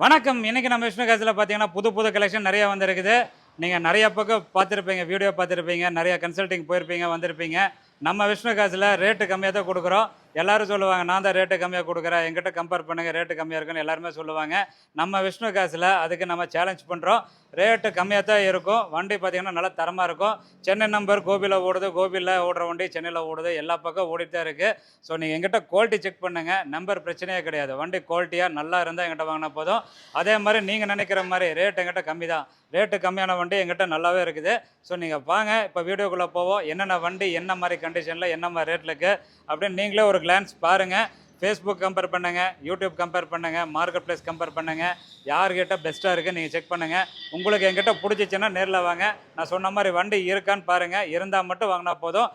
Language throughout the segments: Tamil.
வணக்கம். இன்னைக்கு நம்ம விஷ்ணு காசில் பார்த்தீங்கன்னா புது புது கலெக்ஷன் நிறைய வந்திருக்குது. நீங்கள் நிறைய பக்கம் பார்த்துருப்பீங்க வீடியோ பார்த்துருப்பீங்க நிறைய கன்சல்டிங் போயிருப்பீங்க வந்திருப்பீங்க. நம்ம விஷ்ணு காசில் ரேட்டு கம்மியாக தான் கொடுக்குறோம். எல்லாரும் சொல்லுவாங்க நான் தான் ரேட்டு கம்மியாக கொடுக்குறேன். எங்கிட்ட கம்பேர் பண்ணுங்க ரேட்டு கம்மியாக இருக்குன்னு எல்லாருமே சொல்லுவாங்க. நம்ம விஷ்ணு காசில் அதுக்கு நம்ம சேலஞ்ச் பண்ணுறோம் ரேட்டு கம்மியாக தான் இருக்கும். வண்டி பார்த்தீங்கன்னா நல்லா தரமாக இருக்கும். சென்னை நம்பர் கோபியில் ஓடுது. கோபியில் ஓடுற வண்டி சென்னையில் ஓடுது. எல்லா பக்கம் ஓடிட்டு தான் இருக்குது ஸோ நீங்கள் எங்கிட்ட குவாலிட்டி செக் பண்ணுங்கள் நம்பர் பிரச்சனையே கிடையாது. வண்டி குவாலிட்டியாக நல்லா இருந்தால் எங்கிட்ட வாங்கினா போதும். அதே மாதிரி நீங்கள் நினைக்கிற மாதிரி ரேட் எங்கிட்ட கம்மி தான். ரேட்டு கம்மியான வண்டி எங்கிட்ட நல்லாவே இருக்குது. ஸோ நீங்கள் வாங்க. இப்போ வீடியோக்குள்ளே போவோம். என்னென்ன வண்டி என்ன மாதிரி கண்டிஷனில் என்ன மாதிரி ரேட்டில் இருக்குது அப்படின்னு நீங்களே ஒரு கிளான்ஸ் பாருங்கள் ஃபேஸ்புக் கம்பேர் பண்ணுங்கள் யூடியூப் கம்பேர் பண்ணுங்கள் மார்க்கெட் ப்ளேஸ் கம்பேர் பண்ணுங்கள் யார்கிட்ட பெஸ்ட்டாக இருக்குது நீங்கள் செக் பண்ணுங்கள் உங்களுக்கு எங்கிட்ட பிடிச்சிச்சின்னா நேரில் வாங்க. நான் சொன்ன மாதிரி வண்டி இருக்கான்னு பாருங்கள் இருந்தால் மட்டும் வாங்கினா போதும்.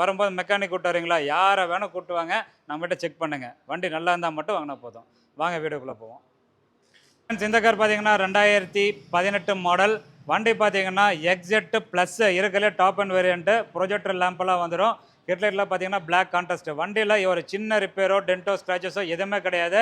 வரும்போது மெக்கானிக் கூட்டு வரீங்களா? யாரை வேணால் கூப்பிட்டு வாங்க. நம்மகிட்ட செக் பண்ணுங்கள் வண்டி நல்லா இருந்தால் மட்டும் வாங்கினா போதும். வாங்க வீடியோக்குள்ளே போவோம். Friends, இந்த கார் பார்த்தீங்கன்னா ரெண்டாயிரத்தி பதினெட்டு மாடல் வண்டி பார்த்தீங்கன்னா எக்ஸெட்டு ப்ளஸ் இருக்கிற டாப் அண்ட் வேரியண்ட்டு ப்ரொஜெக்டர் லேம்பெல்லாம் வந்துடும் ஹெட்லைட்லாம் பார்த்தீங்கன்னா பிளாக் கான்ட்ராஸ்ட் வண்டியில் ஒரு சின்ன ரிப்பேரோ டென்ட்டோ ஸ்க்ராச்சஸோ எதுவுமே கிடையாது.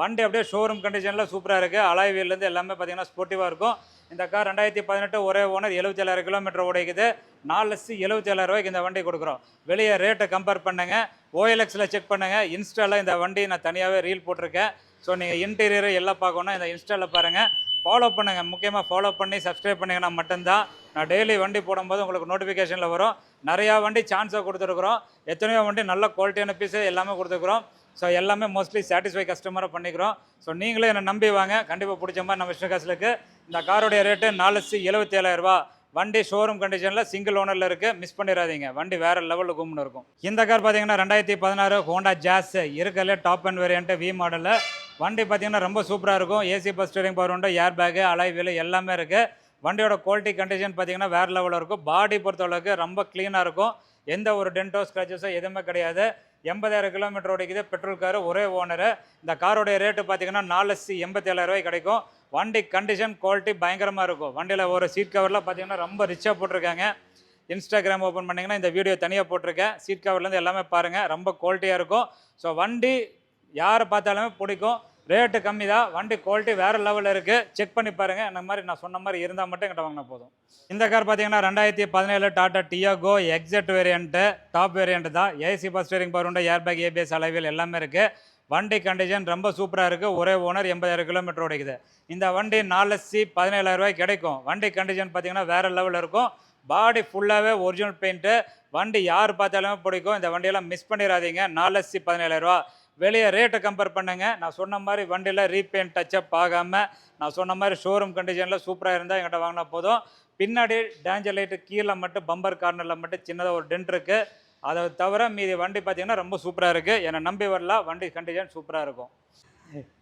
வண்டி அப்படியே ஷோரூம் கண்டிஷனில் சூப்பராக இருக்குது அலாய் வீல்லேருந்து எல்லாமே பார்த்தீங்கன்னா ஸ்போர்ட்டிவாக இருக்கும். இந்த கார் ரெண்டாயிரத்தி பதினெட்டு ஒரே ஓனர் எழுபத்தேழாயிரம் கிலோமீட்டர் உடைக்குது நாலு லட்சத்து எழுபத்தேழாயிரம் ரூபாய்க்கு இந்த வண்டி கொடுக்குறோம். வெளியே ரேட்டை கம்பேர் பண்ணுங்கள் ஓஎல்எக்ஸில் செக் பண்ணுங்கள் இன்ஸ்டாவில் இந்த வண்டி நான் தனியாகவே ரீல் போட்டிருக்கேன். ஸோ நீங்கள் இன்டீரியர் எல்லாம் பார்க்கணும் இந்த இன்ஸ்டாவில் பாருங்கள் ஃபாலோ பண்ணுங்கள் முக்கியமாக ஃபாலோ பண்ணி சப்ஸ்கிரைப் பண்ணிங்கன்னா மட்டும்தான் நான் டெய்லி வண்டி போடும்போது உங்களுக்கு நோட்டிஃபிகேஷனில் வரும். நிறையா வண்டி சான்ஸை கொடுத்துருக்குறோம். எத்தனையோ வண்டி நல்ல குவாலிட்டியான பீஸு எல்லாமே கொடுத்துருக்குறோம். ஸோ எல்லாமே மோஸ்ட்லி சாட்டிஸ்ஃபை கஸ்டமராக பண்ணிக்கிறோம். ஸோ நீங்களே என்னை நம்பி வாங்க. கண்டிப்பாக பிடிச்ச மாதிரி நம்ம விஷ்ணுகாசலுக்கு இந்த காரோடைய ரேட்டு நாலு லட்சத்தி எழுபத்தி ஏழாயிரரூபா வண்டி ஷோரூம் கண்டிஷனில் சிங்கிள் ஓனரில் இருக்குது மிஸ் பண்ணிடாதீங்க. வண்டி வேறு லெவலில் கும்னு இருக்கும். இந்த கார் பார்த்தீங்கன்னா ரெண்டாயிரத்தி பதினாறு ஹோண்டா ஜாஸ் இருக்கல டாப் அண்ட் வேரியண்ட்டு வி மாடலில் வண்டி பார்த்தீங்கன்னா ரொம்ப சூப்பராக இருக்கும். ஏசி பஸ் ஸ்டேரிங் பவர் உண்டு. ஏர் பேக்கு அலாய் வீலு எல்லாமே இருக்குது வண்டியோட குவாலிட்டி கண்டிஷன் பார்த்தீங்கன்னா வேறு லெவலில் இருக்கும். பாடி பொறுத்தளவுக்கு ரொம்ப க்ளீனாக இருக்கும். எந்த ஒரு டென்டோ ஸ்க்ராச்சஸோ எதுவுமே கிடையாது. எண்பதாயிரம் கிலோமீட்டர் ஓடிக்குது. பெட்ரோல் காரு ஒரே ஓனரு இந்த காரோடைய ரேட்டு பார்த்தீங்கன்னா நாலு லட்சத்தி எண்பத்தேழாயிரம் ரூபாய் கிடைக்கும். வண்டி கண்டிஷன் குவாலிட்டி பயங்கரமாக இருக்கும். வண்டியில் ஒரு சீட் கவரில் பார்த்தீங்கன்னா ரொம்ப ரிச்சாக போட்டிருக்காங்க. இன்ஸ்டாகிராம் ஓப்பன் பண்ணிங்கன்னா இந்த வீடியோ தனியாக போட்டிருக்கேன். சீட் கவர்லேருந்து எல்லாமே பாருங்கள் ரொம்ப குவாலிட்டியாக இருக்கும். ஸோ வண்டி யாரை பார்த்தாலுமே பிடிக்கும். ரேட்டு கம்மி தான் வண்டி குவாலிட்டி வேறு லெவலில் இருக்குது செக் பண்ணி பாருங்கள் இந்த மாதிரி நான் சொன்ன மாதிரி இருந்தால் மட்டும் என்கிட்ட வாங்கினா போதும். இந்த கார் பார்த்தீங்கன்னா ரெண்டாயிரத்தி பதினேழு Tata Tiago XZ variant top variant தான். AC PAS steering power window airbag ABS அளவில் எல்லாமே இருக்குது வண்டி கண்டிஷன் ரொம்ப சூப்பராக இருக்குது ஒரே ஓனர் எண்பதாயிரம் கிலோமீட்டர் ஓடிக்குது. இந்த வண்டி நாலு லட்சத்தி பதினேழாயிரம் ரூபாய் கிடைக்கும். வண்டி கண்டிஷன் பார்த்தீங்கன்னா வேறு லெவலில் இருக்கும். பாடி ஃபுல்லாகவே ஒரிஜினல் பெயிண்ட்டு வண்டி யார் பார்த்தாலுமே பிடிக்கும். இந்த வண்டியெல்லாம் மிஸ் பண்ணிடாதீங்க. நாலு லட்சத்தி பதினேழாயிரரூவா வெளியே ரேட்டை கம்பேர் பண்ணுங்க. நான் சொன்ன மாதிரி வண்டியில் ரீபெயிண்ட் டச்சப் ஆகாமல் நான் சொன்ன மாதிரி ஷோரூம் கண்டிஷனில் சூப்பராக இருந்தால் என்கிட்ட வாங்கினா போதும். பின்னாடி டேஞ்சர் லைட்டு கீழே மட்டும் பம்பர் கார்னரில் மட்டும் சின்னதாக ஒரு டென்ட் இருக்குது அதை தவிர மீதி வண்டி பார்த்தீங்கன்னா ரொம்ப சூப்பராக இருக்குது என்னை நம்பி வரலாம் வண்டி கண்டிஷன் சூப்பராக இருக்கும்.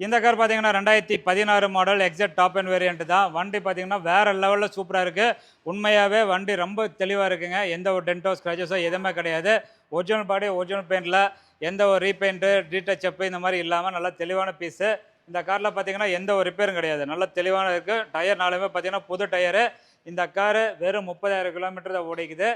இந்த கார் பார்த்தீங்கன்னா ரெண்டாயிரத்தி பதினாறு model XZ top end variant தான். வண்டி பார்த்தீங்கன்னா வேறு லெவலில் சூப்பராக இருக்குது உண்மையாகவே வண்டி ரொம்ப தெளிவாக இருக்குங்க. எந்த ஒரு டென்ட்டோ ஸ்க்ராச்சஸோ எதுவுமே கிடையாது. ஒரிஜினல் பாடி ஒரிஜினல் பெயிண்டில் எந்த ஒரு ரீபெயிண்ட்டு டீடச்சப்பு இந்த மாதிரி இல்லாமல் நல்லா தெளிவான பீஸு இந்த காரில் பார்த்தீங்கன்னா எந்த ஒரு ரிப்பேரும் கிடையாது. நல்ல தெளிவான இருக்குது டயர் நாலுமே பார்த்தீங்கன்னா புது டயரு இந்த காரு வெறும் முப்பதாயிரம் கிலோமீட்டர் தான் ஓடிக்குது.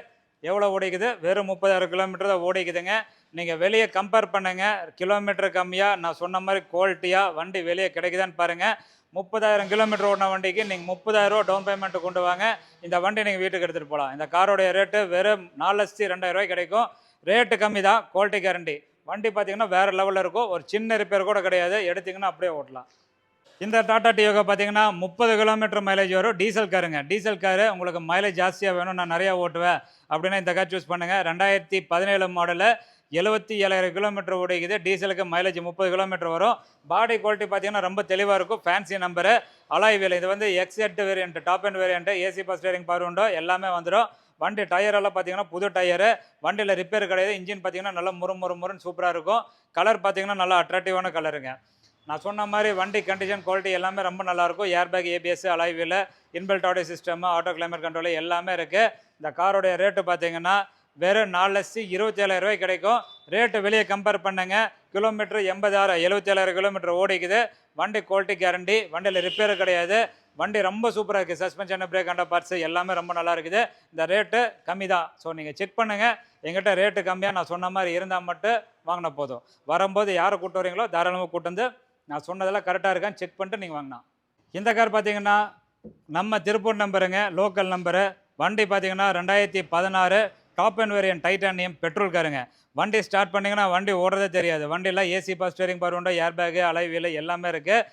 எவ்வளோ ஓடிக்குது? வெறும் முப்பதாயிரம் கிலோமீட்டர் தான் ஓடிக்குதுங்க. நீங்கள் வெளியே கம்பேர் பண்ணுங்கள் கிலோமீட்டர் கம்மியாக நான் சொன்ன மாதிரி குவாலிட்டியாக வண்டி வெளியே கிடைக்குதான்னு பாருங்கள் முப்பதாயிரம் கிலோமீட்டர் ஓடின வண்டிக்கு நீங்கள் முப்பதாயிரரூவா டவுன் பேமெண்ட் கொண்டு வாங்க. இந்த வண்டி நீங்கள் வீட்டுக்கு எடுத்துகிட்டு போகலாம் இந்த காரோடைய ரேட்டு வெறும் நாலு லட்சத்தி ரெண்டாயிரம் ரூபாய் கிடைக்கும். ரேட்டு கம்மி தான் குவாலிட்டி கேரண்டி வண்டி பார்த்தீங்கன்னா வேறு லெவலில் இருக்கும். ஒரு சின்ன ரிப்பேர் கூட கிடையாது. எடுத்திங்கன்னா அப்படியே ஓட்டலாம். இந்த டாடா டியோகா பார்த்தீங்கன்னா முப்பது கிலோமீட்டர் மைலேஜ் வரும். டீசல் காருங்க. டீசல் காரு உங்களுக்கு மைலேஜ் ஜாஸ்தியாக வேணும். நான் நிறையா ஓட்டுவேன். அப்படின்னா இந்த கார் சூஸ் பண்ணுங்கள் ரெண்டாயிரத்தி பதினேழு மாடலில் எழுபத்தி ஏழாயிரம் கிலோமீட்டர் ஓடிக்குது. டீசலுக்கு மைலேஜ் முப்பது கிலோமீட்டர் வரும். பாடி குவாலிட்டி பார்த்தீங்கன்னா ரொம்ப தெளிவாக இருக்கும். ஃபேன்சி நம்பரு அலாய் வேலை இது வந்து XZ variant top end variant AC PAS steering power window? எல்லாமே வந்துடும். வண்டி டயரெல்லாம் பார்த்தீங்கன்னா புது டயரு. வண்டியில் ரிப்பேர் கிடையாது. இன்ஜின் பார்த்தீங்கன்னா நல்லா முறு முறு முருன்னு சூப்பராக இருக்கும். கலர் பார்த்தீங்கன்னா நல்லா அட்ராக்டிவான கலருங்க நான் சொன்ன மாதிரி வண்டி கண்டிஷன் குவாலிட்டி எல்லாமே ரொம்ப நல்லாயிருக்கும் airbag ABS அலைவியில் inbuilt audio system auto climate control எல்லாமே இருக்குது இந்த காரோடைய ரேட்டு பார்த்தீங்கன்னா வெறும் நாலு லட்சத்தி இருபத்தேழாயிரம் ரூபாய் கிடைக்கும். ரேட்டு வெளியே கம்பேர் பண்ணுங்க. கிலோமீட்டர் எண்பதாயிரம் எழுபத்தேழாயிரம் கிலோமீட்டர் ஓடிக்குது. வண்டி குவாலிட்டி கேரண்டி வண்டியில் ரிப்பேர் கிடையாது. வண்டி ரொம்ப சூப்பராக இருக்குது சஸ்பென்ஷன் பிரேக் அண்டா பார்ட்ஸ் எல்லாமே ரொம்ப நல்லா இருக்குது. இந்த ரேட்டு கம்மி தான். ஸோ நீங்கள் செக் பண்ணுங்கள் எங்கிட்ட ரேட்டு கம்மியாக நான் சொன்ன மாதிரி இருந்தால் மட்டும் வாங்கின போதும். வரும்போது யாரை கூட்டு வரீங்களோ தாராளமாக கூட்டு வந்து நான் சொன்னதெல்லாம் கரெக்டாக இருக்கான்னு செக் பண்ணிட்டு நீங்கள் வாங்கினா. இந்த கார் பார்த்தீங்கன்னா நம்ம திருப்பூர் நம்பருங்க லோக்கல் நம்பரு வண்டி பார்த்தீங்கன்னா ரெண்டாயிரத்தி பதினாறு top end variant titanium petrol காருங்க வண்டி ஸ்டார்ட் பண்ணிங்கன்னா வண்டி ஓடுறதே தெரியாது. வண்டியில் ஏசி பஸ் ஸ்டேரிங் பவர் உண்டு ஏர் பேக்கு அலைவீல் எல்லாமே இருக்குது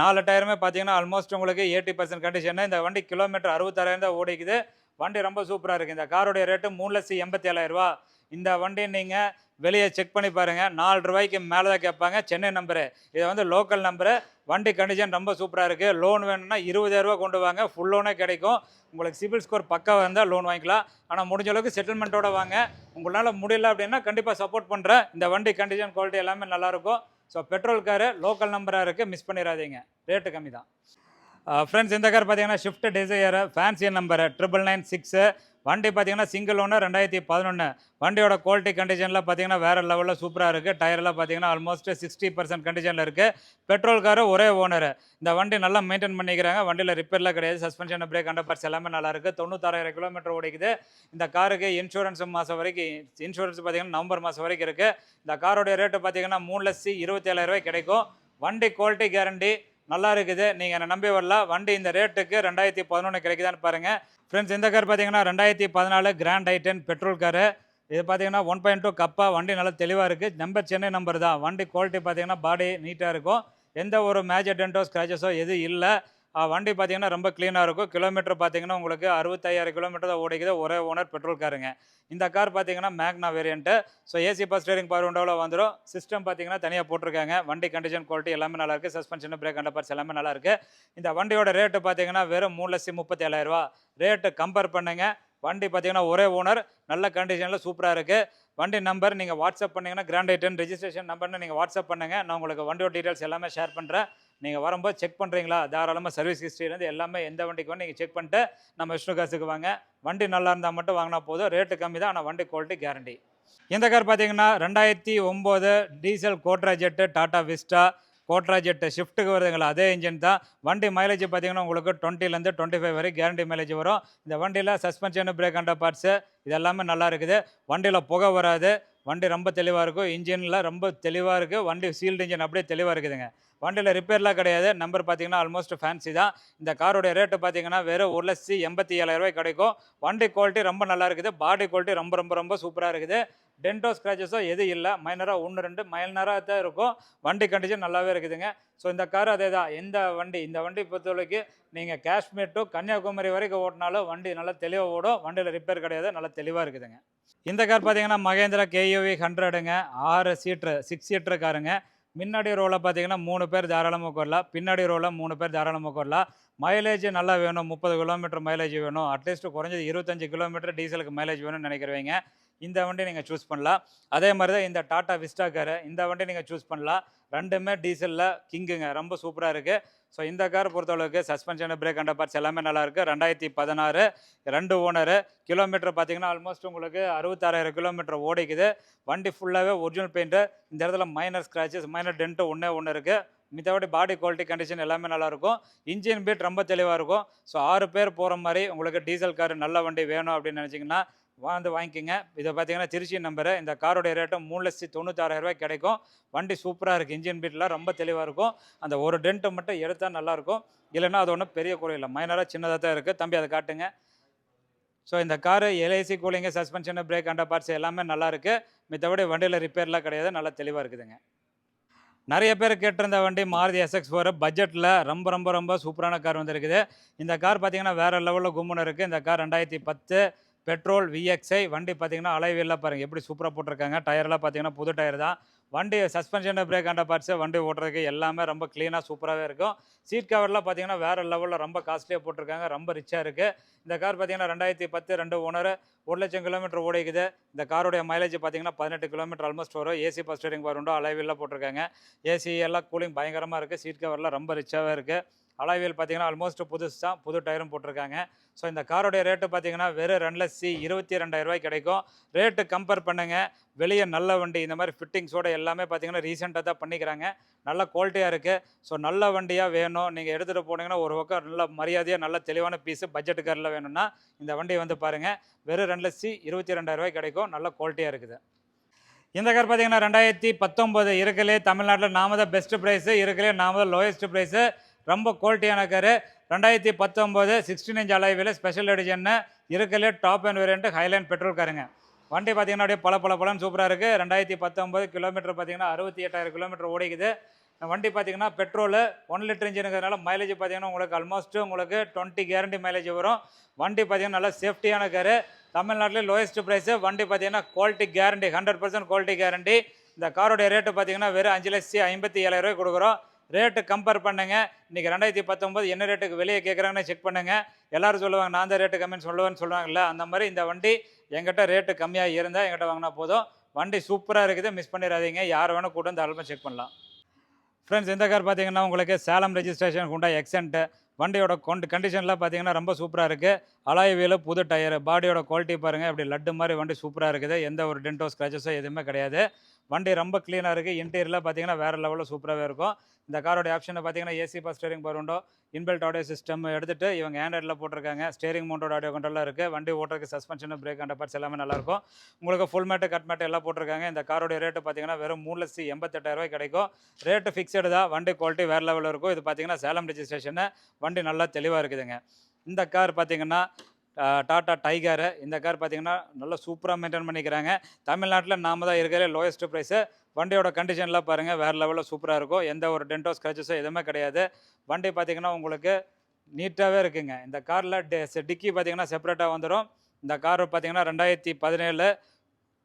நாலு டயருமே பார்த்தீங்கன்னா ஆல்மோஸ்ட் உங்களுக்கு எயிட்டி பர்சன்ட் கண்டிஷன் இந்த வண்டி கிலோமீட்டர் அறுபத்தாயிரம் தான் ஓடிக்குது. வண்டி ரொம்ப சூப்பராக இருக்குது இந்த காரோடைய ரேட்டு மூணு லட்சம் எண்பத்தி ஏழாயிரரூவா இந்த வண்டி நீங்கள் வெளியே செக் பண்ணி பாருங்கள் நாலு ரூபாய்க்கு மேலே தான் கேட்பாங்க. சென்னை நம்பரு இது வந்து லோக்கல் நம்பரு வண்டி கண்டிஷன் ரொம்ப சூப்பராக இருக்குது லோன் வேணும்னா இருபதாயிரரூவா கொண்டு வாங்க. ஃபுல் லோனே கிடைக்கும். உங்களுக்கு சிபில் ஸ்கோர் பக்காவாக இருந்தால் லோன் வாங்கிக்கலாம். ஆனால் முடிஞ்ச அளவுக்கு செட்டில்மெண்ட்டோட வாங்க. உங்களால் முடியல அப்படின்னா கண்டிப்பாக சப்போர்ட் பண்ணுறேன் இந்த வண்டி கண்டிஷன் குவாலிட்டி எல்லாமே நல்லாயிருக்கும் ஸோ பெட்ரோல் காரு லோக்கல் நம்பராக இருக்குது மிஸ் பண்ணிடாதீங்க ரேட்டு கம்மி தான் ஃப்ரெண்ட்ஸ் uh, இந்த கார் பார்த்தீங்கன்னா Swift Dzire fancy number triple nine six வண்டி பார்த்தீங்கன்னா சிங்கிள் ஒன்று ரெண்டாயிரத்தி பதினொன்று வண்டியோட குவாலிட்டி கண்டிஷனில் பார்த்தீங்கன்னா வேறு லெவலில் சூப்பராக இருக்குது டயர்லாம் பார்த்தீங்கன்னா ஆல்மோஸ்ட் சிக்ஸ்டி பர்சன்ட் கண்டிஷனில் இருக்குது பெட்ரோல் காரு ஒரே ஓனர் இந்த வண்டி நல்லா மெயின்டைன் பண்ணிக்கிறாங்க. வண்டியில் ரிப்பேர்லாம் கிடையாது. சஸ்பென்ஷன் பிரேக் அண்டர் பார்ட்ஸ் எல்லாமே நல்லாயிருக்கு தொண்ணூத்தாறாயிரம் கிலோமீட்டர் ஓடிக்குது. இந்த காருக்கு இன்சூரன்ஸ் மாதம் வரைக்கும் இன்சூரன்ஸ் பார்த்தீங்கன்னா நவம்பர் மாதம் வரைக்கும் இருக்குது இந்த காரோடைய ரேட்டு பார்த்தீங்கன்னா மூணு லட்சத்தி இருபத்தி ஏழாயிரரூவாய் கிடைக்கும். வண்டி குவாலிட்டி கேரண்டி நல்லா இருக்குது. நீங்கள் என்னை நம்பி வரலாம் வண்டி இந்த ரேட்டுக்கு ரெண்டாயிரத்தி பதினொன்று கிடைக்குதான்னு பாருங்கள் ஃப்ரெண்ட்ஸ் இந்த கார் பார்த்தீங்கன்னா ரெண்டாயிரத்தி பதினாலு கிராண்ட் ஐட்டன் பெட்ரோல் காரு. இது பார்த்தீங்கன்னா ஒன் பாயிண்ட் டூ கப்பா. வண்டி நல்லா தெளிவாக இருக்குது நம்பர் சென்னை நம்பர் தான். வண்டி குவாலிட்டி பார்த்தீங்கன்னா பாடி நீட்டாக இருக்கும். எந்த ஒரு மேஜர் டென்டோ ஸ்க்ராச்சஸோ எதுவும் இல்லை. வண்டி பார்த்தீங்கன்னா ரொம்ப க்ளீனாக இருக்கும். கிலோமீட்டர் பார்த்தீங்கன்னா உங்களுக்கு அறுபத்தாயிரம் கிலோமீட்டர் தான் ஓடிக்குது. ஒரே ஓனர் பெட்ரோல் காருங்க. இந்த கார் பார்த்தீங்கன்னா Magna variant so AC PAS steering power விண்டோவில் வந்துடும் சிஸ்டம் பார்த்தீங்கன்னா தனியாக போட்டிருக்காங்க. வண்டி கண்டிஷன் குவாலிட்டி எல்லாமே நல்லா இருக்குது சஸ்பென்ஷன் பிரேக் அண்டர் பார்ட்ஸ் எல்லாமே நல்லா இருக்குது இந்த வண்டியோட ரேட்டு பார்த்தீங்கன்னா வெறும் மூணு லட்சம் முப்பத்தி ஏழாயிரரூவா ரேட்டு கம்பேர் பண்ணுங்க. வண்டி பார்த்தீங்கன்னா ஒரே ஓனர் நல்ல கண்டிஷனில் சூப்பராக இருக்குது வண்டி நம்பர் நீங்கள் வாட்ஸ்அப் பண்ணிங்கன்னா கிராண்ட் ஐட்டன் ரெஜிஸ்ட்ரேஷன் நம்பர்னு நீங்கள் வாட்ஸ்அப் பண்ணுங்கள் நான் உங்களுக்கு வண்டியோட டீட்டெயில்ஸ் எல்லாமே ஷேர் பண்ணுறேன் நீங்கள் வரும்போது செக் பண்ணுறீங்களா தாராளமாக சர்வீஸ் ஹிஸ்ட்ரியிலேருந்து எல்லாமே எந்த வண்டிக்கு வந்து நீங்கள் செக் பண்ணிட்டு நம்ம விஷ்ணு காசுக்கு வாங்க. வண்டி நல்லா இருந்தால் மட்டும் வாங்கினா போதும். ரேட்டு கம்மி தான். ஆனால் வண்டி குவாலிட்டி கேரண்டி இந்த கார் பார்த்தீங்கன்னா ரெண்டாயிரத்தி ஒம்பது diesel Quadrajet Tata Vista Quadrajet ஷிஃப்ட்டுக்கு வருதுங்களா அதே இன்ஜின் தான். வண்டி மைலேஜ் பார்த்தீங்கன்னா உங்களுக்கு டுவெண்ட்டிலேருந்து டுவெண்ட்டி ஃபைவ் வரை கேரண்டி மைலேஜ் வரும். இந்த வண்டியில் சஸ்பென்ஷன் பிரேக் அண்டர் பார்ட்ஸு இது எல்லாமே நல்லா இருக்குது. வண்டியில் புகை வராது. வண்டி ரொம்ப தெளிவாக இருக்கும் இன்ஜின்லாம் ரொம்ப தெளிவாக இருக்குது வண்டி சீல்டு இன்ஜின் அப்படியே தெளிவாக இருக்குதுங்க. வண்டியில் ரிப்பேர்லாம் கிடையாது. நம்பர் பார்த்தீங்கன்னா ஆல்மோஸ்ட் ஃபேன்சி தான். இந்த காரோடைய ரேட்டு பார்த்தீங்கன்னா வெறும் ஒரு லட்சத்தி எண்பத்தி ஏழாயிரரூவாய் கிடைக்கும். வண்டி குவாலிட்டி ரொம்ப நல்லா இருக்குது. பாடி குவாலிட்டி ரொம்ப ரொம்ப ரொம்ப சூப்பராக இருக்குது. டென்டோ ஸ்க்ராச்சஸோ எதுவும் இல்லை. மைனராக ஒன்று ரெண்டு மைனராக தான் இருக்கும். வண்டி கண்டிஷன் நல்லாவே இருக்குதுங்க. ஸோ இந்த கார் அதே தான் எந்த வண்டி இந்த வண்டி பொறுத்தவரைக்கு நீங்கள் காஷ்மீர் டு கன்னியாகுமரி வரைக்கும் ஓட்டினாலும் வண்டி நல்லா தெளிவாக ஓடும். வண்டியில் ரிப்பேர் கிடையாது. நல்லா தெளிவாக இருக்குதுங்க. இந்த கார் பார்த்தீங்கன்னா மகேந்திரா கேயூவி ஹண்ட்ரடுங்க ஆறு சீட்ரு சிக்ஸ் சீட்ரு காருங்க. முன்னாடி ரோவில் பார்த்தீங்கன்னா மூணு பேர் தாராளமாக உட்காரலாம். பின்னாடி ரோவில் மூணு பேர் தாராளமாக உட்காரலாம். மைலேஜ் நல்லா வேணும். முப்பது கிலோமீட்டர் மைலேஜ் வேணும். அட்லீஸ்ட் குறைஞ்சது இருபத்தஞ்சு கிலோமீட்டர் டீசலுக்கு மைலேஜ் வேணும்னு நினைக்கிறவங்க இந்த வண்டி நீங்கள் சூஸ் பண்ணலாம். அதே மாதிரி தான் இந்த டாட்டா விஸ்டா காரு இந்த வண்டி நீங்கள் சூஸ் பண்ணலாம். ரெண்டுமே டீசலில் கிங்குங்க ரொம்ப சூப்பராக இருக்குது ஸோ இந்த கார் பொறுத்தளவுக்கு சஸ்பென்ஷன் பிரேக் அண்டர் பார்ட்ஸ் எல்லாமே நல்லா இருக்குது ரெண்டாயிரத்தி பதினாறு ரெண்டு ஓனரு கிலோமீட்டர் பார்த்தீங்கன்னா ஆல்மோஸ்ட் உங்களுக்கு அறுபத்தாறாயிரம் கிலோமீட்டர் ஓடிக்குது. வண்டி ஃபுல்லாகவே ஒரிஜினல் பெயிண்ட்டு இந்த இடத்துல மைனர் ஸ்க்ராச்சஸ் மைனர் டென்ட்டு ஒன்றே ஒன்று இருக்குது மித்தபடி பாடி குவாலிட்டி கண்டிஷன் எல்லாமே நல்லாயிருக்கும். இன்ஜின் பீட் ரொம்ப தெளிவாக இருக்கும். ஸோ ஆறு பேர் போகிற மாதிரி உங்களுக்கு டீசல் கார் நல்ல வண்டி வேணும் அப்படின்னு நினச்சிங்கன்னா வந்து வாங்கிக்கோங்க. இதை பார்த்தீங்கன்னா திருச்சி நம்பரு இந்த காரோடைய ரேட்டும் மூணு லட்சத்தி தொண்ணூத்தாறாயிரம் ரூபாய் கிடைக்கும். வண்டி சூப்பராக இருக்குது இன்ஜின் பீட்லாம் ரொம்ப தெளிவாக இருக்கும். அந்த ஒரு டென்ட்டை மட்டும் எடுத்தால் நல்லாயிருக்கும் இல்லைன்னா அது ஒன்றும் பெரிய குறை இல்லை. மைனராக சின்னதாக தான் இருக்குது தம்பி அதை காட்டுங்க. ஸோ இந்த car LIC cooling suspension brake under parts எல்லாமே நல்லா இருக்குது மித்தபடி வண்டியில் ரிப்பேர்லாம் கிடையாது. நல்லா தெளிவாக இருக்குதுங்க. நிறைய பேர் கேட்டிருந்த வண்டி மாருதி எஸ்எக்ஸ் ஃபோர் பட்ஜெட்டில் ரொம்ப ரொம்ப ரொம்ப சூப்பரான கார் வந்திருக்குது. இந்த கார் பார்த்தீங்கன்னா வேறு லெவலில் கும்முன்னு இருக்குது இந்த கார் ரெண்டாயிரத்தி பத்து பெட்ரோல் விஎக்ஸ்ஐ வண்டி பார்த்தீங்கன்னா அலைவெல்லாம் பாருங்கள் எப்படி சூப்பராக போட்டிருக்காங்க. டயர்லாம் பார்த்தீங்கன்னா புது டயர் தான். வண்டி சஸ்பென்ஷன் பிரேக் அண்டர் பார்ட்ஸு வண்டி ஓட்டுறதுக்கு எல்லாமே ரொம்ப க்ளீனாக சூப்பராகவே இருக்கும். சீட் கவர்லாம் பார்த்தீங்கன்னா வேறு லெவலில் ரொம்ப காஸ்ட்லியாக போட்டிருக்காங்க. ரொம்ப ரிச்சாக இருக்குது இந்த கார் பார்த்தீங்கன்னா ரெண்டாயிரத்தி பத்து ரெண்டு ஓனர் ஒரு லட்சம் கிலோமீட்டர் ஓடிக்குது. இந்த காரோடைய மைலேஜ் பார்த்தீங்கன்னா பதினெட்டு கிலோமீட்டர் ஆல்மோஸ்ட் வரும். AC PAS steering power window. அலைவெல்லாம் போட்டிருக்காங்க. ஏசி எல்லாம் கூலிங் பயங்கரமாக இருக்குது சீட் கவர்லாம் ரொம்ப ரிச்சாகவே இருக்குது அலாய்வியல் பார்த்தீங்கன்னா ஆல்மோஸ்ட் புதுசு தான் புது டயரும் போட்டிருக்காங்க. ஸோ இந்த காரோடைய ரேட்டு பார்த்தீங்கன்னா வெறும் ரெண்டு லட்சி இருபத்தி ரெண்டாயிரரூபாய் கிடைக்கும். ரேட்டு கம்பேர் பண்ணுங்கள் வெளியே நல்ல வண்டி இந்த மாதிரி ஃபிட்டிங்ஸோட எல்லாமே பார்த்தீங்கன்னா ரீசெண்டாக தான் பண்ணிக்கிறாங்க. நல்ல குவாலிட்டியாக இருக்குது ஸோ நல்ல வண்டியாக வேணும். நீங்கள் எடுத்துகிட்டு போனீங்கன்னா ஒரு பக்கம் நல்ல மரியாதையாக நல்ல தெளிவான பீஸு பட்ஜெட் காரில் வேணும்னா இந்த வண்டி வந்து பாருங்கள் வெறும் ரெண்டு லட்சி இருபத்தி ரெண்டாயிரம் ரூபாய் கிடைக்கும். நல்ல குவாலிட்டியாக இருக்குது. இந்த கார் பார்த்தீங்கன்னா ரெண்டாயிரத்தி பத்தொம்போது இருக்கலே தமிழ்நாட்டில் நாம தான் பெஸ்ட் ப்ரைஸு இருக்கலே நாம தான் லோயஸ்ட் ப்ரைஸு ரொம்ப குவாலிட்டியான காரு. ரெண்டாயிரத்தி பத்தொம்போது sixteen inch alloy wheel special எடிஷன்னு இருக்கலே top end variant Highline petrol காருங்க. வண்டி பார்த்தீங்கன்னா அப்படியே பல பல பலன்னு சூப்பராக இருக்குது ரெண்டாயிரத்தி பத்தொம்போது கிலோமீட்டர் பார்த்தீங்கன்னா அறுபத்தி எட்டாயிரம் கிலோமீட்டர் ஓடிக்குது. வண்டி பார்த்தீங்கன்னா பெட்ரோலு ஒன் லிட்டர் இன்ஜினுங்கிறதுனால மைலேஜ் பார்த்தீங்கன்னா உங்களுக்கு ஆல்மோஸ்ட் உங்களுக்கு டுவெண்ட்டி கேரண்டி மைலேஜ் வரும். வண்டி பார்த்தீங்கன்னா நல்லா சேஃப்டியான காரு. தமிழ்நாட்டிலே லோயஸ்ட் ப்ரைஸு வண்டி பார்த்தீங்கன்னா quality guarantee hundred percent quality guarantee இந்த காரோடைய ரேட்டு பார்த்தீங்கன்னா வெறும் அஞ்சு லட்சத்தி ஐம்பத்தி ஏழாயிரம் கொடுக்குறோம். ரேட்டு கம்பேர் பண்ணுங்க. இன்றைக்கி ரெண்டாயிரத்தி பத்தொம்போது என்ன ரேட்டுக்கு வெளியே கேட்குறாங்கன்னு செக் பண்ணுங்கள் எல்லோரும் சொல்லுவாங்க நான் தான் ரேட்டு கம்மின்னு சொல்லுவேன்னு சொல்லுவாங்கல்ல அந்த மாதிரி இந்த வண்டி எங்கிட்ட ரேட்டு கம்மியாக இருந்தால் எங்கிட்ட வாங்கினா போதும். வண்டி சூப்பராக இருக்குது மிஸ் பண்ணிடாதீங்க. யார் வேணால் கூட வந்து அல்பம் செக் பண்ணலாம். ஃப்ரெண்ட்ஸ் இந்த கார் பார்த்தீங்கன்னா உங்களுக்கு சேலம் ரெஜிஸ்ட்ரேஷன் ஹுண்டா எக்ஸன்ட்டு வண்டியோட கொண்டு கண்டிஷன்லாம் பார்த்தீங்கன்னா ரொம்ப சூப்பராக இருக்குது அலாய் வீலு புது டயரு பாடியோட குவாலிட்டி பாருங்கள் இப்படி லட்டு மாதிரி வண்டி சூப்பராக இருக்குது. எந்த ஒரு டென்டோ ஸ்க்ராச்சஸோ எதுவுமே கிடையாது. வண்டி ரொம்ப க்ளீனாக இருக்குது இன்டீரியரில் பார்த்தீங்கன்னா வேறு லெவலில் சூப்பராகவே இருக்கும். இந்த காரோட ஆப்ஷனை பார்த்தீங்கன்னா AC PAS steering power window inbuilt audio system எடுத்துகிட்டு இவங்க ஆண்ட்ராய்டில் போட்டிருக்காங்க. ஸ்டேரிங் மவுண்டோட ஆடியோ கண்ட்ரோலாக இருக்குது வண்டி ஓட்டுறதுக்கு சஸ்பென்ஷன் பிரேக் அண்ட் பார்ட்ஸ் எல்லாமே நல்லாயிருக்கும் உங்களுக்கு ஃபுல் மேட்டு கட் மேட்டு எல்லாம் போட்டிருக்காங்க. இந்த காரோட ரேட்டு பார்த்தீங்கன்னா வெறும் மூணு லட்சத்தி எண்பத்தெட்டாயிரரூவா கிடைக்கும். ரேட்டு ஃபிக்ஸடு தான். வண்டி குவாலிட்டி வேறு லெவலில் இருக்கும். இது பார்த்தீங்கன்னா சேலம் ரெஜிஸ்ட்ரேஷனு வண்டி நல்லா தெளிவாக இருக்குதுங்க. இந்த கார் பார்த்தீங்கன்னா டாட்டா டைகரு. இந்த கார் பார்த்தீங்கன்னா நல்லா சூப்பராக மெயின்டைன் பண்ணிக்கிறாங்க. தமிழ்நாட்டில் நாம தான் இருக்கிற லோயஸ்ட் ப்ரைஸு வண்டியோட கண்டிஷன்லாம் பாருங்கள் வேறு லெவலில் சூப்பராக இருக்கும். எந்த ஒரு டென்டோ ஸ்க்ராச்சஸோ எதுவுமே கிடையாது. வண்டி பார்த்தீங்கன்னா உங்களுக்கு நீட்டாகவே இருக்குங்க. இந்த காரில் டிக்கி பார்த்தீங்கன்னா செப்பரேட்டாக வந்துடும் இந்த கார் பார்த்திங்கன்னா ரெண்டாயிரத்தி பதினேழு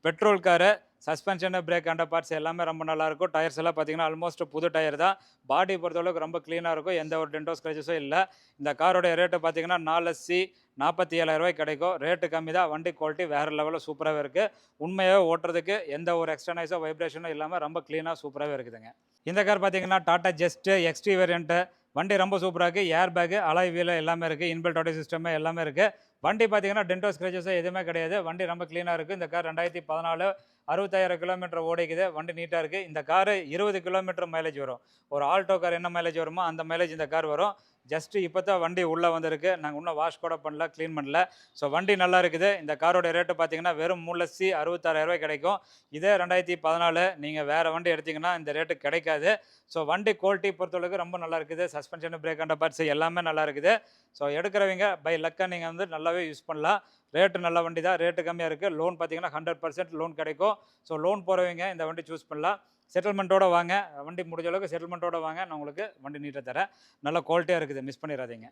petrol car suspension brake under parts எல்லாமே ரொம்ப நல்லாயிருக்கும். டயர்ஸ் எல்லாம் பார்த்தீங்கன்னா ஆல்மோஸ்ட் புது டயர் தான். பாடி பொறுத்தளவுக்கு ரொம்ப க்ளீனாக இருக்கும். எந்த ஒரு டென்டோ ஸ்க்ராச்சஸும் இல்லை. இந்த காரோடைய ரேட்டு பார்த்தீங்கன்னா நாலு சி நாற்பத்தி ஏழாயிரரூவாய் கிடைக்கும். ரேட்டு கம்மி தான். வண்டி குவாலிட்டி வேறு லெவலில் சூப்பராகவே இருக்குது உண்மையாக ஓட்டுறதுக்கு எந்த ஒரு எக்ஸ்டர்னைஸோ வைப்ரேஷனோ இல்லாமல் ரொம்ப க்ளீனாக சூப்பராகவே இருக்குதுங்க. இந்த கார் பார்த்தீங்கன்னா டாட்டா ஜெஸ்ட்டு எக்ஸ்டி வேரியண்ட்டு வண்டி ரொம்ப சூப்பராக இருக்குது ஏர் பேக்கு அலாய் வீலு எல்லாமே இருக்குது இன்பில்ட் ஆட்டோ சிஸ்டமே எல்லாமே இருக்குது வண்டி பார்த்தீங்கன்னா டென்டோ ஸ்க்ரேச்சஸோ எதுவுமே கிடையாது. வண்டி ரொம்ப க்ளீனாக இருக்குது இந்த கார் ரெண்டாயிரத்தி பதினாலு அறுபத்தாயிரம் கிலோமீட்டர் ஓடிக்குது. வண்டி நீட்டாக இருக்குது இந்த காரு இருபது கிலோமீட்டர் மைலேஜ் வரும். ஒரு ஆல்டோ கார் என்ன மைலேஜ் வருமோ அந்த மைலேஜ் இந்த கார் வரும். ஜஸ்ட்டு இப்போ தான் வண்டி உள்ளே வந்திருக்கு. நாங்கள் இன்னும் வாஷ் கூட பண்ணல க்ளீன் பண்ணல. ஸோ வண்டி நல்லா இருக்குது. இந்த காரோட ரேட்டு பார்த்தீங்கன்னா வெறும் மூணு லட்சத்தி அறுபத்தாறாயிரரூவாய் கிடைக்கும். இதே ரெண்டாயிரத்தி பதினாலு நீங்கள் வேறு வண்டி எடுத்தீங்கன்னா இந்த ரேட்டு கிடைக்காது. ஸோ வண்டி குவாலிட்டி பொறுத்தளவுக்கு ரொம்ப நல்லா இருக்குது. சஸ்பென்ஷன் பிரேக் அண்ட் பார்ட்ஸ் எல்லாமே நல்லா இருக்குது. ஸோ எடுக்கிறவங்க பை லக்காக நீங்கள் வந்து நல்லாவே யூஸ் பண்ணலாம். ரேட்டு நல்ல வண்டி தான். ரேட்டு கம்மியாக இருக்குது லோன் பார்த்தீங்கன்னா ஹண்ட்ரட் பர்சன்ட் லோன் கிடைக்கும். ஸோ லோன் போகிறவங்க இந்த வண்டி சூஸ் பண்ணலாம். செட்டில்மெண்ட்டோட வாங்க. வண்டி முடிஞ்ச அளவுக்கு செட்டில்மெண்ட்டோட வாங்க. நான் உங்களுக்கு வண்டி நீட்டாக தரேன். நல்ல குவாலிட்டியாக இருக்குது. மிஸ் பண்ணிடாதீங்க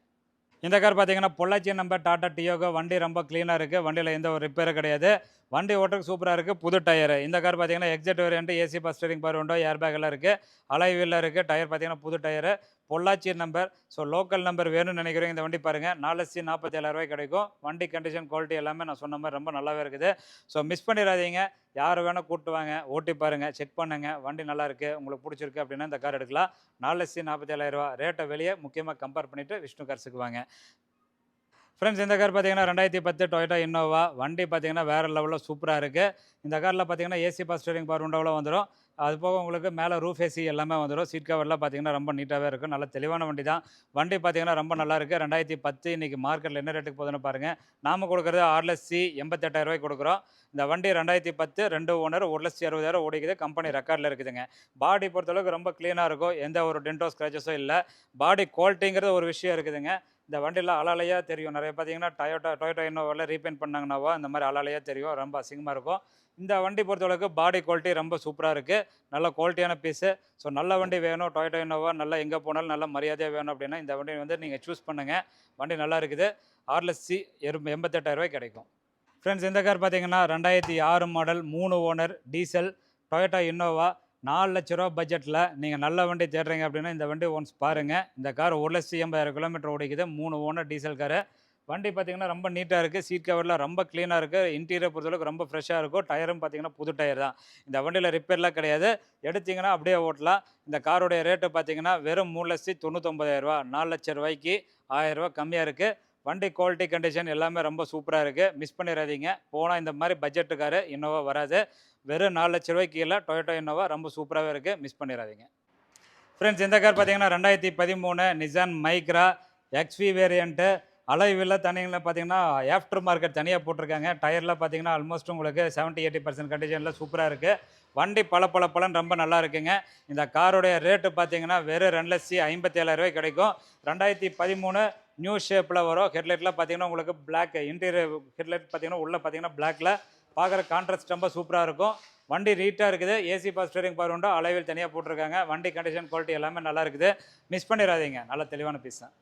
இந்த கார் பார்த்தீங்கன்னா பொள்ளாச்சி நம்பர் டாடா டியோகோ. வண்டி ரொம்ப க்ளீனாக இருக்குது வண்டியில் எந்த ஒரு ரிப்பேரும் கிடையாது. வண்டி ஓட்டுறதுக்கு சூப்பராக இருக்குது புது டயர் இந்த கார் பார்த்தீங்கன்னா XZ variant AC PAS steering power window airbag எல்லாம் இருக்குது அலை வீலில் இருக்குது டயர் பார்த்தீங்கன்னா புது tyre Pollachi number so local number வேணும்னு நினைக்கிறேன் இந்த வண்டி பாருங்கள் நாலு லட்சத்தி நாற்பத்தி ஏழாயிரரூவாய் கிடைக்கும். வண்டி கண்டிஷன் குவாலிட்டி எல்லாமே நான் சொன்ன மாதிரி ரொம்ப நல்லாவே இருக்குது. ஸோ மிஸ் பண்ணிடாதீங்க. யார் வேணால் கூப்பிட்டு வாங்க. ஓட்டி பாருங்கள் செக் பண்ணுங்கள் வண்டி நல்லாயிருக்கு உங்களுக்கு பிடிச்சிருக்கு அப்படின்னா இந்த கார் எடுக்கலாம். நாலு லட்சத்தி நாற்பத்தி ஏழாயிரரூவா ரேட்டை வெளியே முக்கியமாக கம்பேர் பண்ணிவிட்டு விஷ்ணு கார்ஸுக்கு வாங்க. ஃப்ரெண்ட்ஸ் இந்த கார் பார்த்தீங்கன்னா ரெண்டாயிரத்தி பத்து டொயோட்டா இன்னோவா வண்டி பார்த்தீங்கன்னா வேறு லெவலில் சூப்பராக இருக்குது இந்த காரில் பார்த்தீங்கன்னா ஏசி பஸ் ஸ்டேரிங் பவர் உண்டவில் வந்துடும் அது போக உங்களுக்கு மேலே ரூஃப் ஏசி எல்லாமே வந்துடும் சீட் கவர்லாம் பார்த்தீங்கன்னா ரொம்ப நீட்டாகவே இருக்கும். நல்ல தெளிவான வண்டி தான். வண்டி பார்த்தீங்கன்னா ரொம்ப நல்லா இருக்குது ரெண்டாயிரத்தி பத்து இன்றைக்கி மார்க்கெட்டில் என்ன ரேட்டுக்கு போகுதுன்னு பாருங்கள் நாம கொடுக்குறது ஆறு லட்சத்தி எண்பத்தெட்டாயிரம் ரூபாய் கொடுக்குறோம். இந்த வண்டி ரெண்டாயிரத்தி பத்து ரெண்டு ஓனர் ஒரு லட்சத்தி அறுபதாயிரம் ஓடிக்குது. கம்பெனி ரெக்கார்டில் இருக்குதுங்க. பாடி பொறுத்தளவுக்கு ரொம்ப க்ளீனாக இருக்கும். எந்த ஒரு டென்டோ ஸ்க்ராச்சஸும் இல்லை. பாடி குவாலிட்டிங்கிறது ஒரு விஷயம் இருக்குதுங்க. இந்த வண்டியில் அலாலையாக தெரியும். நிறைய பார்த்தீங்கன்னா டயோட்டா டொயோட்டா இன்னோவில் ரீபெயிண்ட் பண்ணாங்கன்னாவோ இந்த மாதிரி அலாலையாக தெரியும். ரொம்ப அசிங்கமாக இருக்கும். இந்த வண்டி பொறுத்தளவுக்கு பாடி குவாலிட்டி ரொம்ப சூப்பராக இருக்குது நல்ல குவாலிட்டியான பீஸு ஸோ நல்ல வண்டி வேணும். டொயோட்டா இன்னோவா நல்லா எங்கே போனாலும் நல்ல மரியாதையாக வேணும் அப்படின்னா இந்த வண்டி வந்து நீங்கள் சூஸ் பண்ணுங்கள் வண்டி நல்லா இருக்குது. ஆறு லட்சத்தி எண்பத்தெட்டாயிரரூவாய் கிடைக்கும். ஃப்ரெண்ட்ஸ் இந்த கார் பார்த்தீங்கன்னா ரெண்டாயிரத்தி ஆறு மாடல் மூணு ஓனர் டீசல் டொயோட்டா இன்னோவா நாலு லட்ச ரூபா பட்ஜெட்டில் நீங்கள் நல்ல வண்டி தேடுறீங்க அப்படின்னா இந்த வண்டி ஒன்ஸ் பாருங்கள் இந்த கார் ஒரு லட்சத்தி எண்பதாயிரம் கிலோமீட்டர் ஓடிக்குது. மூணு ஓனர் டீசல் காரு. வண்டி பார்த்தீங்கன்னா ரொம்ப நீட்டாக இருக்குது சீட் கவர்லாம் ரொம்ப க்ளீனாக இருக்குது இன்டீரியர் பொறுத்தளவுக்கு ரொம்ப ஃப்ரெஷ்ஷாக இருக்கும். டயரும் பார்த்தீங்கன்னா புது டயர் தான். இந்த வண்டியில் ரிப்பேர்லாம் கிடையாது. எடுத்திங்கன்னா அப்படியே ஓட்டலாம். இந்த காரோடைய ரேட்டு பார்த்தீங்கன்னா வெறும் மூணு லட்சத்தி தொண்ணூத்தொம்பதாயிரரூவா நாலு லட்ச ரூபாய்க்கு ஆயிரரூவா கம்மியாக இருக்குது வண்டி குவாலிட்டி கண்டிஷன் எல்லாமே ரொம்ப சூப்பராக இருக்குது மிஸ் பண்ணிடாதீங்க. போனால் இந்த மாதிரி பட்ஜெட்டுக்காரு இன்னோவா வராது. வெறும் நாலு லட்ச ரூபாய்க்கு கீழே டொயோட்டோ இன்னோவா ரொம்ப சூப்பராகவே இருக்குது மிஸ் பண்ணிடாதீங்க. ஃப்ரெண்ட்ஸ் இந்த கார் பார்த்தீங்கன்னா ரெண்டாயிரத்தி பதிமூணு நிசான் மைக்ரா எக்ஸ்வி வேரியண்ட்டு அலைவில் தனியில் பார்த்தீங்கன்னா ஆஃப்டர் மார்க்கெட் தனியாக போட்டிருக்காங்க. டயரில் பார்த்தீங்கன்னா ஆல்மோஸ்ட் உங்களுக்கு 70 எயிட்டி பர்சன்ட் கண்டிஷனில் சூப்பராக இருக்குது வண்டி பல பல பலன் ரொம்ப நல்லா இருக்குங்க. இந்த காரோடைய ரேட்டு பார்த்தீங்கன்னா வெறும் ரெண்டு லட்சத்தி ஐம்பத்தி ஏழாயிரரூவாய் கிடைக்கும். ரெண்டாயிரத்தி பதிமூணு நியூ ஷேப்பில் வரும். ஹெட்லைட்டில் பார்த்தீங்கன்னா உங்களுக்கு பிளாக் இன்டீரியர் ஹெட்லைட் பார்த்தீங்கன்னா உள்ளே பார்த்தீங்கன்னா பிளாக்ல பார்க்குற கான்ட்ராஸ்ட் ரொம்ப சூப்பராக இருக்கும். வண்டி ரீட்டாக இருக்குது. ஏசி பவர் ஸ்டேரிங் பவர் உண்டு. அளவில் தனியாக போட்டிருக்காங்க. வண்டி கண்டிஷன் குவாலிட்டி எல்லாமே நல்லா இருக்குது. மிஸ் பண்ணிடாதீங்க. நல்ல தெளிவான பீஸ் தான்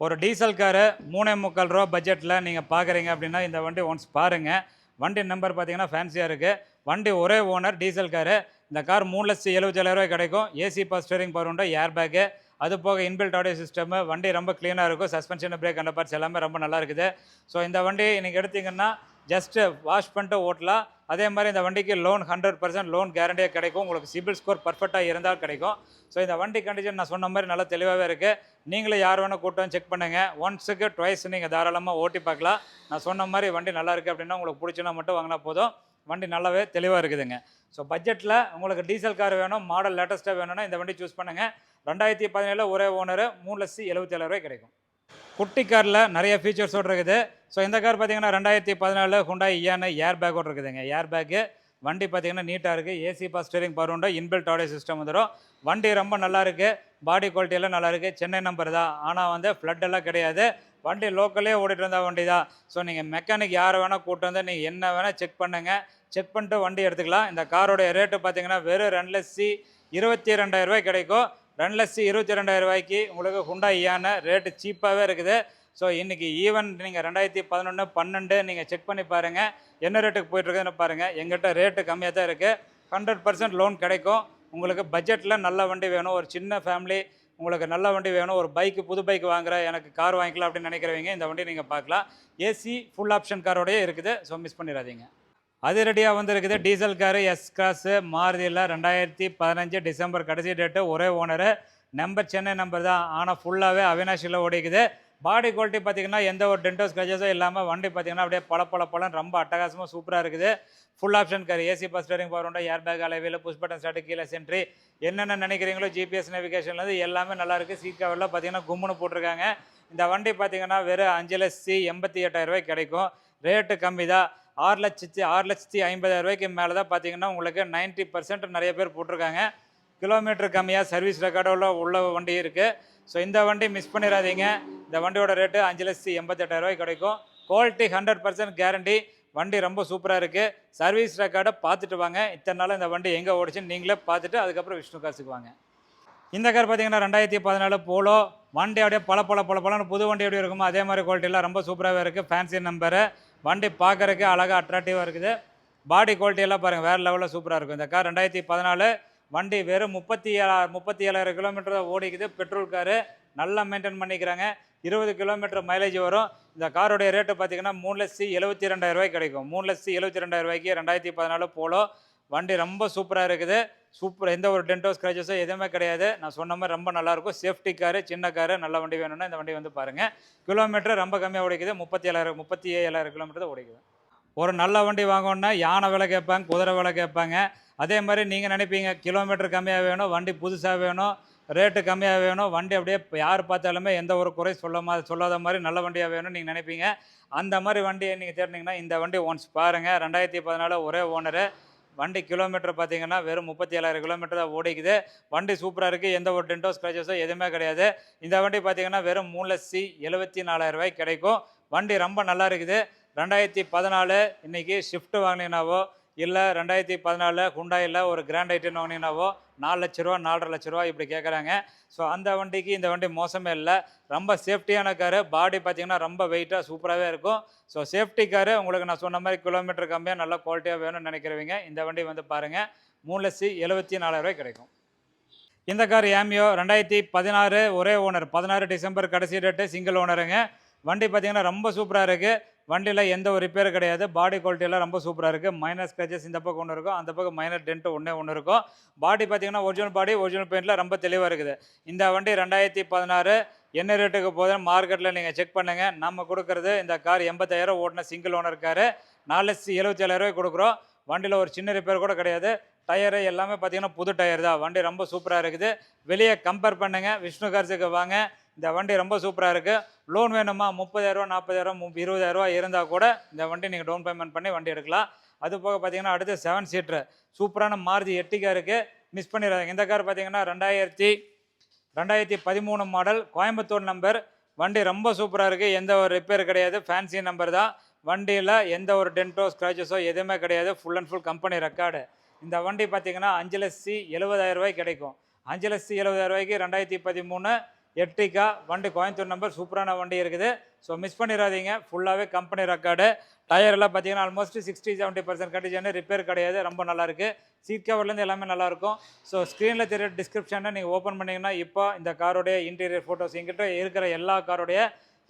ஒரு டீசல் காரு மூணே முக்கால் ரூபா பட்ஜெட்டில் நீங்கள் பார்க்குறீங்க அப்படின்னா இந்த வண்டி ஒன்ஸ் பாருங்கள் வண்டி நம்பர் பார்த்தீங்கன்னா ஃபேன்சியாக இருக்குது வண்டி ஒரே ஓனர் டீசல் காரு இந்த கார் மூணு லட்சத்தி எழுபத்தேழாயிரூவாய் கிடைக்கும். ஏசி பஸ் ஸ்டேரிங் பவர் உண்டு ஏர் பேக்கு அது போக இன்பில்ட் ஆடியோ சிஸ்டம் வண்டி ரொம்ப க்ளீனாக இருக்கும். சஸ்பென்ஷன் பிரேக் அந்த பார்ட்ஸ் எல்லாமே ரொம்ப நல்லா இருக்குது. ஸோ இந்த வண்டி நீங்கள் எடுத்தீங்கன்னா ஜஸ்ட்டு வாஷ் பண்ணிட்டு ஓட்டலாம். அதே மாதிரி இந்த வண்டிக்கு லோன் ஹண்ட்ரட் பர்சன்ட் லோன் கேரண்டியாக கிடைக்கும். உங்களுக்கு சிபில் ஸ்கோர் பர்ஃபெக்டாக இருந்தால் கிடைக்கும். ஸோ இந்த வண்டி கண்டிஷன் நான் சொன்ன மாதிரி நல்லா தெளிவாகவே இருக்குது நீங்களே யார் வேணால் கூட்டம் செக் பண்ணுங்கள் ஒன்ஸுக்கு ட்வைஸ் நீங்கள் தாராளமாக ஓட்டி பார்க்கலாம். நான் சொன்ன மாதிரி வண்டி நல்லா இருக்குது அப்படின்னா உங்களுக்கு பிடிச்சினா மட்டும் வாங்கினா போதும். வண்டி நல்லாவே தெளிவாக இருக்குதுங்க. ஸோ பட்ஜெட்டில் உங்களுக்கு டீசல் கார் வேணும் மாடல் லேட்டஸ்ட்டாக வேணும்னா இந்த வண்டி சூஸ் பண்ணுங்கள் ரெண்டாயிரத்தி பதினேழில் ஒரே ஓனர் மூணு லட்சத்தி எழுபத்தேழாயிரூவாய் கிடைக்கும். குட்டி காரில் நிறைய ஃபீச்சர்ஸோடு இருக்குது. ஸோ இந்த கார் பார்த்தீங்கன்னா ரெண்டாயிரத்தி பதினாலு ஹுண்டாய் இயான ஏர் பேக்கோடு இருக்குதுங்க. ஏர் பேக்கு வண்டி பார்த்தீங்கன்னா நீட்டாக இருக்குது AC PAS steering power window. Inbuilt audio system வந்துடும். வண்டி ரொம்ப நல்லா இருக்குது பாடி குவாலிட்டியெல்லாம் நல்லா இருக்குது சென்னை நம்பர் தான். ஆனால் வந்து ஃப்ளட் எல்லாம் கிடையாது. வண்டி லோக்கலே ஓடிட்டு இருந்தால் வண்டி தான் ஸோ நீங்கள் மெக்கானிக் யாரை வேணால் கூட்டு வந்து நீங்கள் என்ன வேணால் செக் பண்ணுங்கள் செக் பண்ணிட்டு வண்டி எடுத்துக்கலாம். இந்த காரோடைய ரேட்டு பார்த்தீங்கன்னா வெறும் ரெண்டு லட்சத்தி இருபத்தி ரெண்டாயிரம் ரூபாய் கிடைக்கும். ரெண்டு லட்சத்தி இருபத்தி ரெண்டாயிரம் ரூபாய்க்கு உங்களுக்கு ஹுண்டா இயான ரேட்டு சீப்பாகவே இருக்குது. ஸோ இன்றைக்கி ஈவன் நீங்கள் ரெண்டாயிரத்தி பதினொன்று பன்னெண்டு நீங்கள் செக் பண்ணி பாருங்கள் என்ன ரேட்டுக்கு போயிட்டுருக்குன்னு பாருங்கள் எங்கிட்ட ரேட்டு கம்மியாக தான் இருக்குது ஹண்ட்ரட் பர்சன்ட் லோன் கிடைக்கும். உங்களுக்கு பட்ஜெட்டில் நல்ல வண்டி வேணும். ஒரு சின்ன ஃபேமிலி உங்களுக்கு நல்ல வண்டி வேணும். ஒரு பைக்கு புது பைக் வாங்குற எனக்கு கார் வாங்கிக்கலாம் அப்படின்னு நினைக்கிறவங்க இந்த வண்டி நீங்கள் பார்க்கலாம். ஏசி ஃபுல் ஆப்ஷன் காரோடய இருக்குது. ஸோ மிஸ் பண்ணிடாதீங்க. அதிரடியாக வந்திருக்குது. டீசல் காரு எஸ் கிராஸு மாருதியில் ரெண்டாயிரத்தி பதினஞ்சு டிசம்பர் கடைசி டேட்டு. ஒரே ஓனரு. நம்பர் சென்னை நம்பர் தான். ஆனால் ஃபுல்லாகவே அவினாஷியில் ஓடிக்குது. பாடி குவாலிட்டி பார்த்தீங்கன்னா எந்த ஒரு டென்டோ ஸ்க்ரச்சஸும் இல்லாமல் வண்டி பார்த்தீங்கன்னா அப்படியே பல பல பழம் ரொம்ப அட்டகாசமாக சூப்பராக இருக்குது. Full option car AC PAS steering power window airbag alloy wheel push button start கீழே சென்ட்ரி என்னென்ன நினைக்கிறீங்களோ ஜிபிஎஸ் நேவிகேஷன்லேருந்து எல்லாமே நல்லாயிருக்கு சீட் கவரில் பார்த்தீங்கன்னா கும்முன்னு போட்டிருக்காங்க. இந்த வண்டி பார்த்தீங்கன்னா வெறும் அஞ்சு லட்சத்தி எண்பத்தி எட்டாயிரம் கிடைக்கும். ரேட்டு கம்மி தான் ஆறு லட்சத்தி ஆறு லட்சத்தி ஐம்பதாயிரம் ரூபாய்க்கு மேலே தான் பார்த்தீங்கன்னா உங்களுக்கு 90% பர்சன்ட் நிறைய பேர் போட்டிருக்காங்க. கிலோமீட்டர் கம்மியாக சர்வீஸ் ரெக்கார்டோட உள்ள வண்டி இருக்குது ஸோ இந்த வண்டி மிஸ் பண்ணிடாதீங்க இந்த வண்டியோட ரேட்டு அஞ்சு லட்சத்தி எண்பத்தெட்டாயிரம் ரூபாய்க்கு கிடைக்கும். குவாலிட்டி ஹண்ட்ரட் பர்சன்ட் கேரண்டி வண்டி ரொம்ப சூப்பராக இருக்குது சர்வீஸ் ரெக்கார்டை பார்த்துட்டு வாங்க. இத்தனை நாள் இந்த வண்டி எங்கே ஓடிச்சுன்னு நீங்களே பார்த்துட்டு அதுக்கப்புறம் விஷ்ணு காசுக்கு வாங்க. இந்த கார் பார்த்தீங்கன்னா ரெண்டாயிரத்தி பதினாலு போலோ வண்டி அப்படியே பல பல பல பலன்னு புது வண்டி எப்படி இருக்குமோ அதே மாதிரி குவாலிட்டிலாம் ரொம்ப சூப்பராகவே இருக்குது ஃபேன்சி நம்பரு வண்டி பார்க்கறதுக்கு அழகாக அட்ராக்டிவாக இருக்குது. பாடி குவாலிட்டியெல்லாம் பாருங்கள் வேறு லெவலில் சூப்பராக இருக்கும். இந்த கார் ரெண்டாயிரத்தி பதினாலு வண்டி வெறும் முப்பத்தி ஏழா முப்பத்தி ஏழாயிரம் கிலோமீட்டர் தான் ஓடிக்குது. பெட்ரோல் காரு நல்லா மெயின்டைன் பண்ணிக்கிறாங்க. இருபது கிலோமீட்டர் மைலேஜ் வரும். இந்த காரோடைய ரேட்டு பார்த்தீங்கன்னா மூணு லட்சத்தி எழுபத்தி ரெண்டாயிரம் ரூபாய்க்கு கிடைக்கும். மூணு லட்சத்தி எழுபத்தி ரெண்டாயிரம் ரூபாய்க்கு ரெண்டாயிரத்தி பதினாலு போலோ வண்டி ரொம்ப சூப்பராக இருக்குது. சூப்பர் எந்த ஒரு டென்டோ ஸ்க்ராச்சஸோ எதுவுமே கிடையாது. நான் சொன்ன மாதிரி ரொம்ப நல்லாயிருக்கும். சேஃப்டி காரு சின்ன காரு நல்ல வண்டி வேணும்னா இந்த வண்டி வந்து பாருங்கள் கிலோமீட்டர் ரொம்ப கம்மியாக உடைக்குது முப்பத்தி ஏழாயிரம் முப்பத்தி ஏழாயிரம் கிலோமீட்டர் தான் ஓடிக்குது. ஒரு நல்ல வண்டி வாங்கணுன்னா யானை விலை கேட்பாங்க குதிரை விலை கேட்பாங்க. அதே மாதிரி நீங்கள் நினைப்பீங்க கிலோமீட்டர் கம்மியாக வேணும் வண்டி புதுசாக வேணும் ரேட்டு கம்மியாக வேணும் வண்டி அப்படியே யார் பார்த்தாலுமே எந்த ஒரு குறை சொல்ல சொல்லாத மாதிரி நல்ல வண்டியாக வேணும்னு நீங்கள் நினைப்பீங்க. அந்த மாதிரி வண்டியை நீங்கள் தேடினீங்கன்னா இந்த வண்டி ஒன்ஸ் பாருங்கள் ரெண்டாயிரத்தி பதினாலு ஒரே ஓனரு வண்டி கிலோமீட்டர் பார்த்தீங்கன்னா வெறும் முப்பத்தி ஏழாயிரம் கிலோமீட்டர் தான் ஓடிக்குது. வண்டி சூப்பராக இருக்குது எந்த ஒரு டென்டோ ஸ்க்ராச்சஸோ எதுவுமே கிடையாது. இந்த வண்டி பார்த்தீங்கன்னா வெறும் மூணு லட்சத்தி எழுபத்தி நாலாயிரம் ரூபாய்க்கு கிடைக்கும். வண்டி ரொம்ப நல்லா இருக்குது. ரெண்டாயிரத்தி பதினாலு இன்றைக்கி ஷிஃப்ட் வாங்கினீங்கனாவோ இல்லை ரெண்டாயிரத்தி பதினாலில் ஹுண்டாயில் ஒரு கிராண்ட் ஐட்டன் வாங்கினீங்கனாவோ நாலு லட்ச ரூபா நாலரை லட்ச ரூபா இப்படி கேட்குறாங்க ஸோ அந்த வண்டிக்கு இந்த வண்டி மோசமே இல்லை. ரொம்ப சேஃப்டியான காரு பாடி பார்த்தீங்கன்னா ரொம்ப வெயிட்டாக சூப்பராகவே இருக்கும். ஸோ சேஃப்டி காரு உங்களுக்கு நான் சொன்ன மாதிரி கிலோமீட்டர் கம்மியாக நல்லா குவாலிட்டியாக வேணும்னு நினைக்கிறவங்க இந்த வண்டி வந்து பாருங்கள் மூணு லட்சத்தி எழுபத்தி நாலாயிரம் கிடைக்கும். இந்த கார் ஏமியோ ரெண்டாயிரத்தி பதினாறு ஒரே ஓனர் பதினாறு டிசம்பர் கடைசி டேட்டு சிங்கிள் ஓனருங்க வண்டி பார்த்தீங்கன்னா ரொம்ப சூப்பராக இருக்குது வண்டியில் எந்த ஒரு ரிப்பேர் கிடையாது. பாடி குவாலிட்டியெல்லாம் ரொம்ப சூப்பராக இருக்குது மைனர் ஸ்க்ராச்சஸ் இந்த பக்கம் ஒன்று இருக்கும். அந்த பக்கம் மைனர் டென்ட்டு ஒன்றே ஒன்று இருக்கும். பாடி பார்த்தீங்கன்னா ஒரிஜினல் பாடி ஒரிஜினல் பெயிண்டில் ரொம்ப தெளிவாக இருக்குது. இந்த வண்டி ரெண்டாயிரத்தி பதினாறு என்ன ரேட்டுக்கு போதும் மார்க்கெட்டில் நீங்கள் செக் பண்ணுங்கள் நம்ம கொடுக்குறது இந்த கார் எண்பத்தாயிரம் ஓட்டின சிங்கிள் ஓனர் காரு நாலு லட்சத்தி எழுபத்தி ஏழாயிரம் கொடுக்குறோம். வண்டியில் ஒரு சின்ன ரிப்பேர் கூட கிடையாது. டயரு எல்லாமே பார்த்தீங்கன்னா புது டயர் தான். வண்டி ரொம்ப சூப்பராக இருக்குது. வெளியே கம்பேர் பண்ணுங்கள் விஷ்ணு கார்ஸுக்கு வாங்க. இந்த வண்டி ரொம்ப சூப்பராக இருக்குது லோன் வேணுமா? முப்பதாயிரரூவா நாற்பதாயிரம் இருபதாயிரரூவா இருந்தால் கூட இந்த வண்டி நீங்கள் டவுன் பேமெண்ட் பண்ணி வண்டி எடுக்கலாம். அது போக பார்த்தீங்கன்னா அடுத்து செவன் சீட்ரு சூப்பரான மாருதி எட்டிக்கா இருக்குது மிஸ் பண்ணிடுறாங்க இந்த கார் பார்த்தீங்கன்னா ரெண்டாயிரத்தி ரெண்டாயிரத்தி பதிமூணு மாடல் கோயம்புத்தூர் நம்பர் வண்டி ரொம்ப சூப்பராக இருக்குது எந்த ஒரு ரிப்பேர் கிடையாது. ஃபேன்சி நம்பர் தான். வண்டியில் எந்த ஒரு டென்ட்டோ ஸ்க்ராச்சஸோ எதுவுமே கிடையாது. Full and full company record இந்த வண்டி பார்த்தீங்கன்னா அஞ்சு லட்சி எழுபதாயிரரூவாய்க்கு கிடைக்கும். அஞ்சு லட்சி எழுபதாயிரரூவாய்க்கு ரெண்டாயிரத்தி பதிமூணு எட்டிக்கா வண்டி கோயம்புத்தூர் நம்பர் சூப்பரான வண்டி இருக்குது. ஸோ மிஸ் பண்ணிடாதீங்க. ஃபுல்லாகவே கம்பெனி ரெக்கார்டு டயர் எல்லாம் பார்த்தீங்கன்னா almost sixty seventy percent condition repair கிடையாது. ரொம்ப நல்லாயிருக்கு சீட் கவர்லேருந்து எல்லாமே நல்லாயிருக்கும் ஸோ ஸ்க்ரீனில் தெரிய டிஸ்கிரிப்ஷனை நீங்கள் ஓப்பன் பண்ணிங்கன்னா இப்போ இந்த காரோடைய இன்டீரியர் ஃபோட்டோஸ் எங்கிட்ட இருக்கிற எல்லா காரோடைய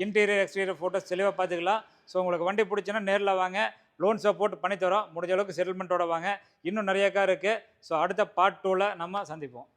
இன்டீரியர் எக்ஸ்டீரியர் ஃபோட்டோஸ் தெளிவாக பார்த்துக்கலாம். ஸோ உங்களுக்கு வண்டி பிடிச்சின்னா நேரில் வாங்க. லோன் சப்போர்ட் பண்ணித்தரோம். முடிஞ்ச அளவுக்கு செட்டில்மெண்ட்டோட வாங்க. இன்னும் நிறைய கார் இருக்குது ஸோ அடுத்த பார்ட் டூவில் நம்ம சந்திப்போம்.